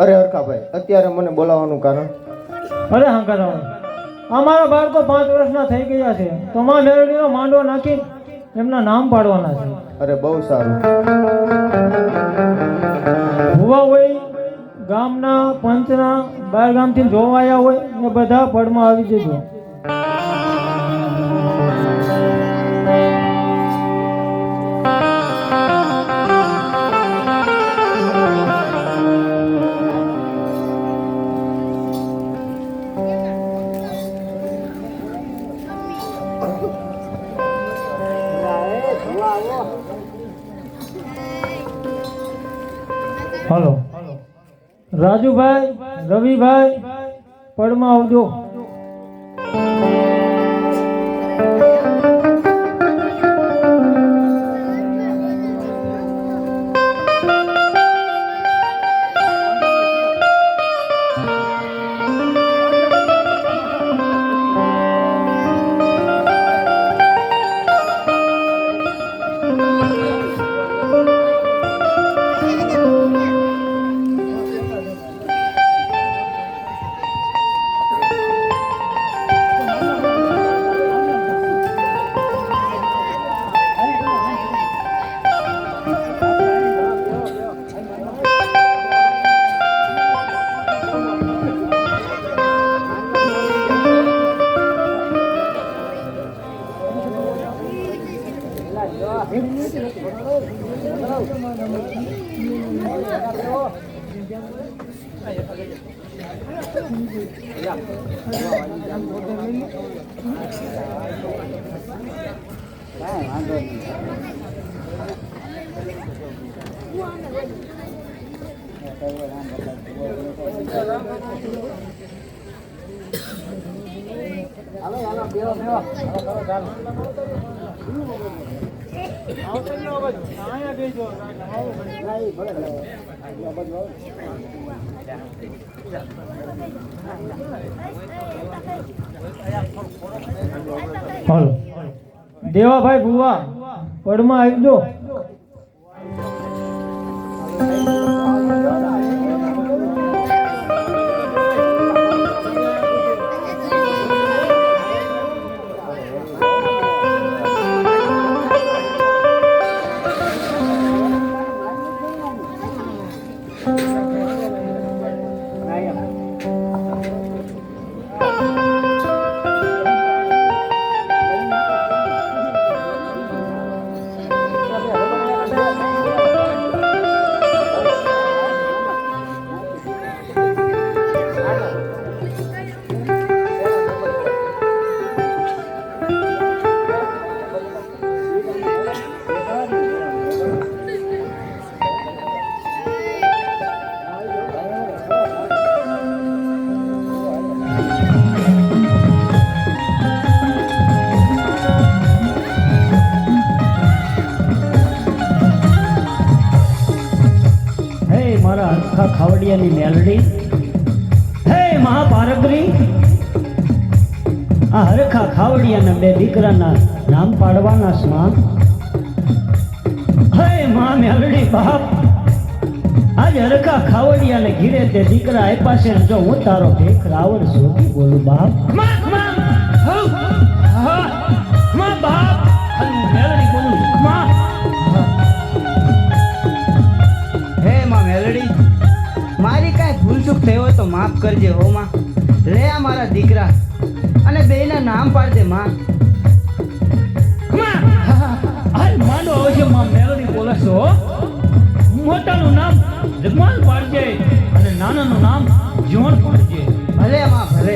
અરે હરખાભાઈ અત્યારે મને બોલાવવાનું કારણ? અરે હંકારાવ કરાવો અમારા બાળકો પાંચ વર્ષના થઈ ગયા છે. તો માં મેળવીનો માંડવો નાખી એમના નામ પાડવાના છે. અરે બહુ સારું. ભુવા હોય ગામના પંચના બહાર ગામથી જોવા આવ્યા હોય એ બધા પડમાં આવી જજો. રાજુભાઈ રવિભાઈ પડમાં આવજો હાલો હાલો બેવો બેવો ચાલો ચાલો ચાલો દેવાભાઈ ભુવા પડમાં આવજો હે બે દીકરાના નામ પાડવાના સ્મા હે મા મેલડી બાપ. આજ હરખા ખાવડિયાને ઘીરે તે દીકરા આપ્યા છે જો હું તારો ભેખ રાવણ શોધી બોલું બાપ. મા મા હઉ, હા, મા બાપ. અને મેલડી બોલું. મા. હે માં મેલડી. મારી કાંઈ ભૂલ થયો તો માફ કરજે હો માં. લે આ મારા દીકરા. અને બેના નામ પાડજે માં. માંડો આવશે માં મેલડી બોલે છો મોટાનું નામ જગમાલ પાડજે અને નાનાનું નામ જીવન પાડજે. ભલે માં, ભલે.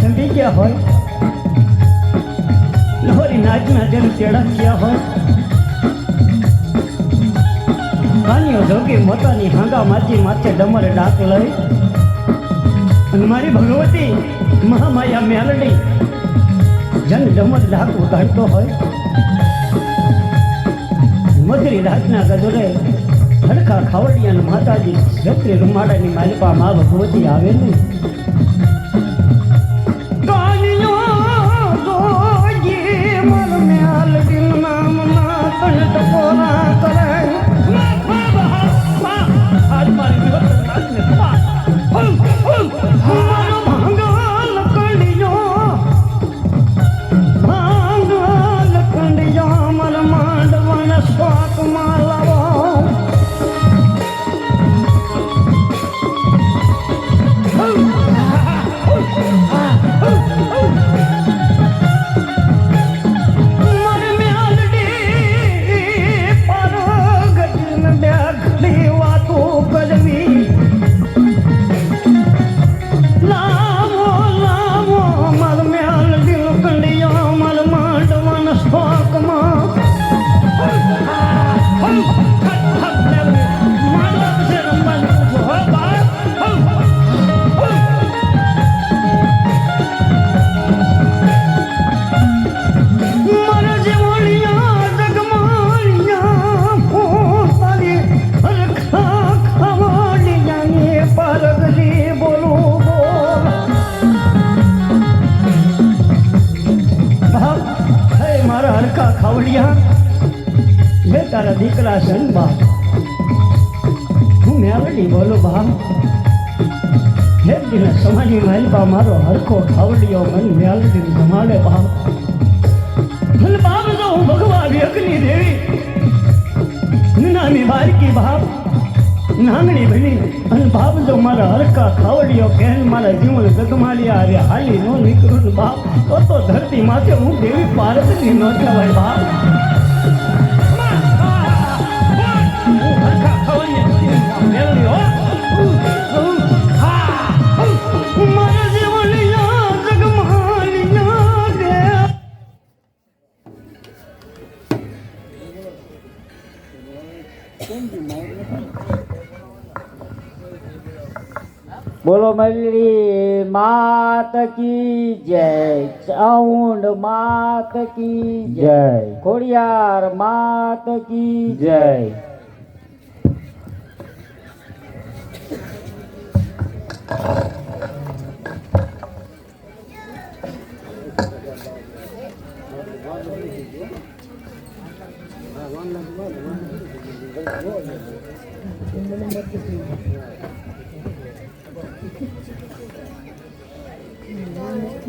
થંભી ગયા હોય. લહોરી નાચના ચેડા ગયા હોય. કાનીઓ જોગી મોતાની હાંગા માચી માથે ડમર ડાક લઈ. અને મારી ભગવતી મહામાયા મેલડી જન ડમર ડાક ઉગાડતો હોય. મધરી રાતના ગજરે હડકા ખાવડિયા અને માતાજી જત્રી રૂમાડાની માલિપા મા ભગવતી આવે ખાવડિયા મેં તારા દીકરા છે ને બાપ હું મેવડી બોલો બાપ. હે દિને સમાજી મારી બા મારો હરખો ખાવડિયો મન મેલડી જમાડે બાપ. અને બાપ જો હું ભગવાન અગ્નિ દેવી. નાની બારકી બાપ. નાંગણી બની અને બાપ જો મારા હરકા ખાવડિયો કેન મારા જીવન જગમાલિયા અરે હાલી નો નીકળું બાપ. તો તો ધરતી માથે હું દેવી પાર્વતી ન કહેવાય બાપ. बोलो मल्ली मात की जय चाउंड मात की जय खोड़ियार मात की जय।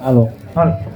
હાલો. હાલો.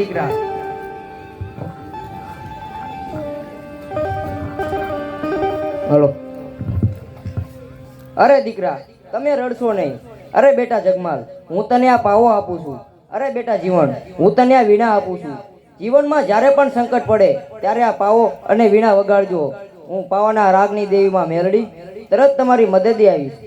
દીકરા. હલો. અરે દીકરા, તમે રડશો નહીં. અરે બેટા જગમાલ, હું તને આ પાવો આપું છું. અરે બેટા જીવન, હું તને આ વીણા આપું છું. જીવનમાં જ્યારે પણ સંકટ પડે, ત્યારે આ પાવો અને વીણા વગાડજો. હું પાવાના રાગની દેવીમાં મેલડી, તરત તમારી મદદે આવીશ.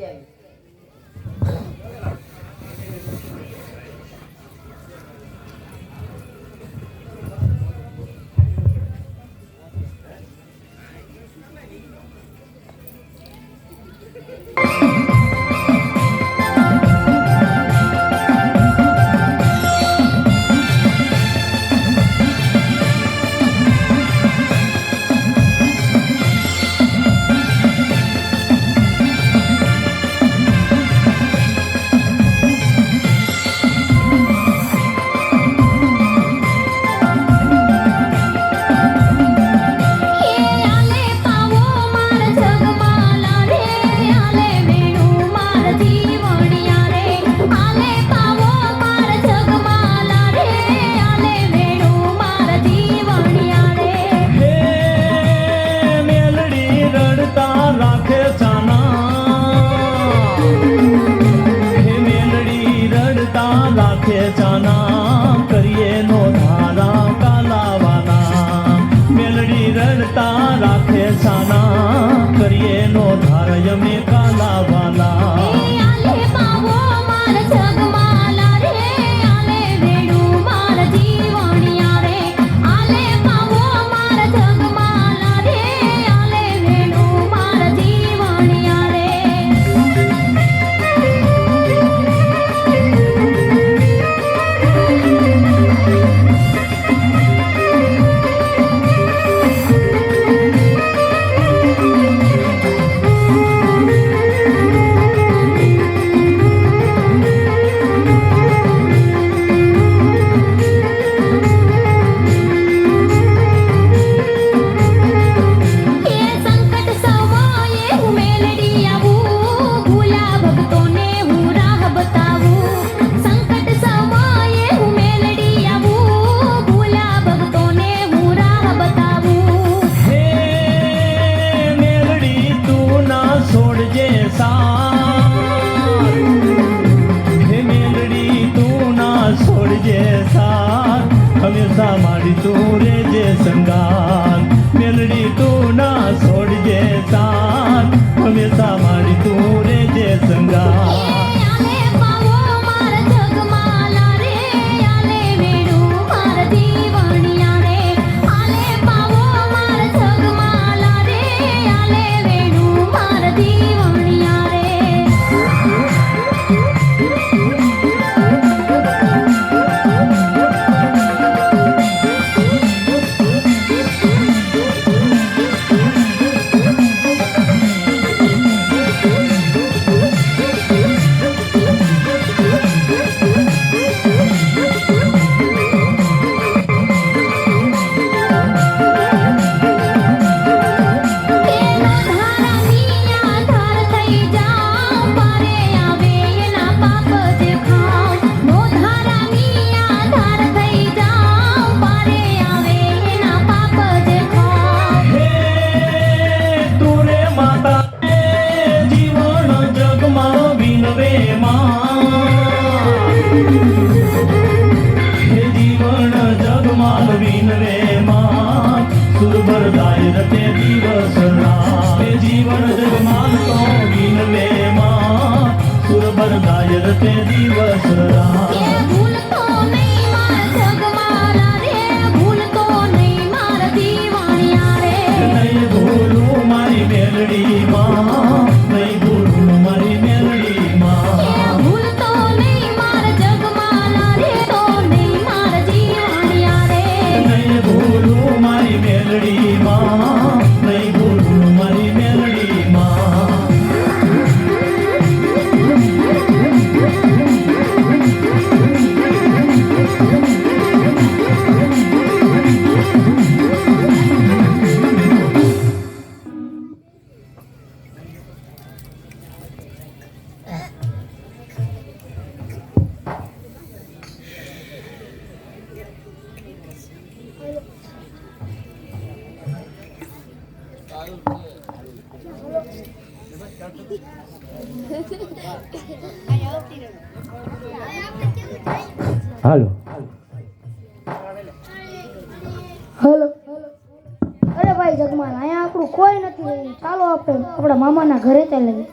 જગમાન અહીંયા આપણું કોઈ નથી રહ્યું. ચાલો આપણે આપણા મામાના ઘરે ચાલીએ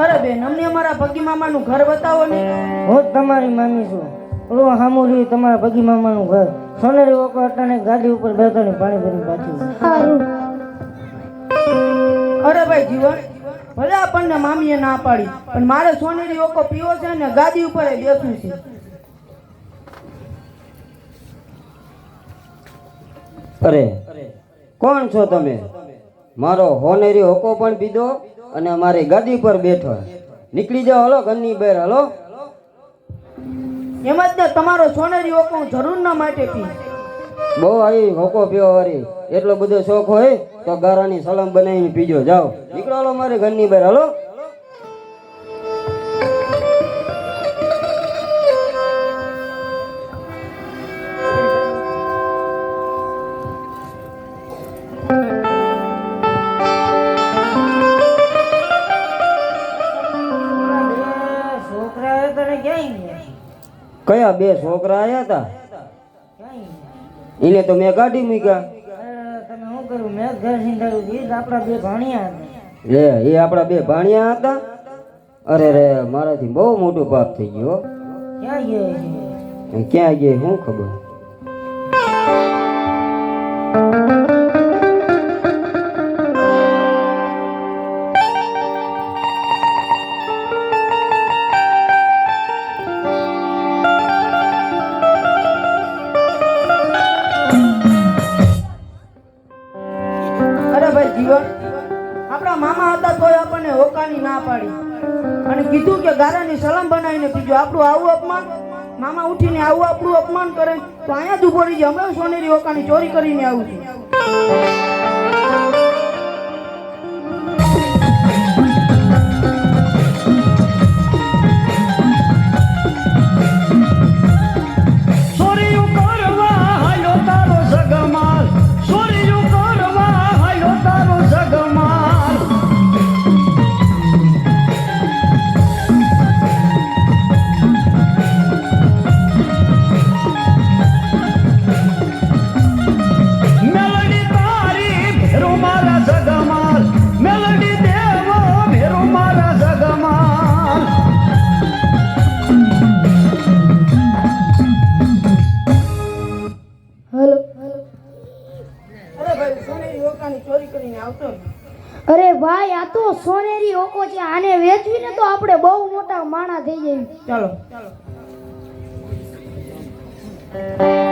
અરે બેન અમને અમારા ભગી મામાનું ઘર બતાવો ને. હું જ તમારી મામી છું. ઓલો સામું રહ્યું તમારા ભગી મામાનું ઘર. સોનેરી ઓકો અટાણે ગાડી ઉપર બેઠો ને પાણી ભરીને પાછી. અરે ભાઈ જીવન ભલે આપણને મામીએ ના પાડી પણ મારે સોનેરી ઓકો પીવો છે ને ગાદી ઉપર બેસવું છે. અરે કોણ છો તમે? મારો હોનેરી હોકો પણ પીધો અને મારી ગાદી પર બેઠો. નીકળી જાઓ હલો ઘરની બહાર હલો. એમ જ ને તમારો સોનેરી હોકો હું જરૂર ના માટે પી બહુ આવી હોકો પીવો વારી એટલો બધો શોખ હોય? તો ગારાની સલામ બનાવીને પીજો જાઓ નીકળો હલો મારી ઘરની બહાર હલો છોકરા તને ક્યાંય ગયા કયા બે છોકરા આયા હતા ક્યાંય એને તો મેં કાઢી મૂક્યા અરે તમે મેં ઘર સિંધારું એ આપણા બે ભાણિયા હતા. એ આપણા બે ભાણિયા હતા? અરે રે મારાથી બહુ મોટું પાપ થઈ ગયું. ક્યાં ગયા ક્યાં ગયા શું ખબર? સલામ બીજું આપણું આવું અપમાન? મામા ઉઠીને આવું આપણું અપમાન કરે? તો અહીંયા જ ઊભો રહી જાય હમણાં સોનેરી હોકાની ચોરી કરીને આવું છું. અરે ભાઈ સોનેરી હોકાની ચોરી કરીને આવતો રહ્યો. અરે ભાઈ આ તો સોનેરી ઓકો છે. આને વેચવીને તો આપણે બહુ મોટા માણા થઈ જઈએ. ચાલો. જોડી